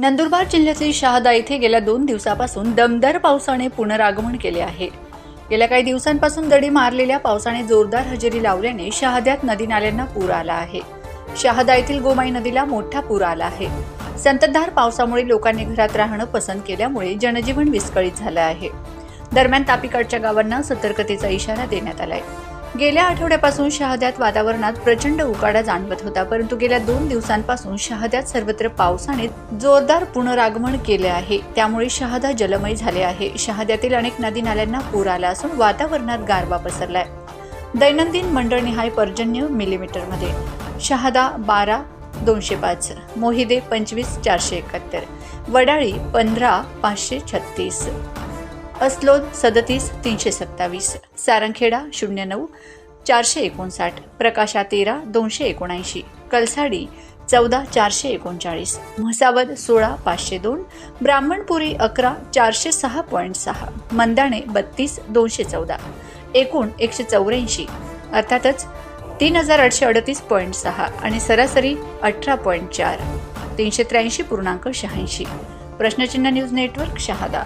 नंदुरबार जिल्ह्यातील शहादा येथे गेल्या दोन दिवसापासून दमदार पावसाने पुनरागमन केले आहे. गेल्या काही दिवसांपासून दडी मारलेल्या पावसाने जोरदार हजेरी लावल्याने शहाद्यात नदी नाल्यांना पूर आला आहे. शहादा येथील गोमाई नदीला मोठा पूर आला आहे. संततधार पावसामुळे लोकांनी घरात राहणं पसंत केल्यामुळे जनजीवन विस्कळीत झालं आहे. दरम्यान तापीकडच्या गावांना सतर्कतेचा इशारा देण्यात आलाय. गेल्या आठवड्यापासून शहाद्यात वातावरणात प्रचंड उकाडा जाणवत होता परंतु गेल्या दोन दिवसांपासून शहाद्यात सर्वत्र पावसाने जोरदार पुनरागमन केले आहे. त्यामुळे शहादा जलमय झाले आहे. शहाद्यातील अनेक नदी नाल्यांना पूर आला असून वातावरणात गारवा पसरलाय. दैनंदिन मंडळनिहाय पर्जन्य मिलीमीटरमध्ये. शहादा बारा दोनशे पाच मोहिदे पंचवीस चारशे एकाहत्तर वडाळी पंधरा पाचशे छत्तीस. अस्लोद सदतीस तीनशे सत्तावीस सारंगखेडा शून्य नऊ चारशे एकोणसाठ प्रकाशा तेरा दोनशे एकोणऐंशी कलसाडी चौदा चारशे एकोणचाळीस म्हसावद सोळा पाचशे दोन ब्राह्मणपुरी अकरा चारशे सहा पॉईंट सहा मंदाणे बत्तीस दोनशे चौदा एकूण एकशे चौऱ्याऐंशी अर्थातच तीन हजार आठशे अडतीस पॉईंट सहा आणि सरासरी अठरा पॉईंट चार तीनशे त्र्याऐंशी पूर्णांक शहाऐंशी. प्रश्नचिन्ह न्यूज नेटवर्क शहादा.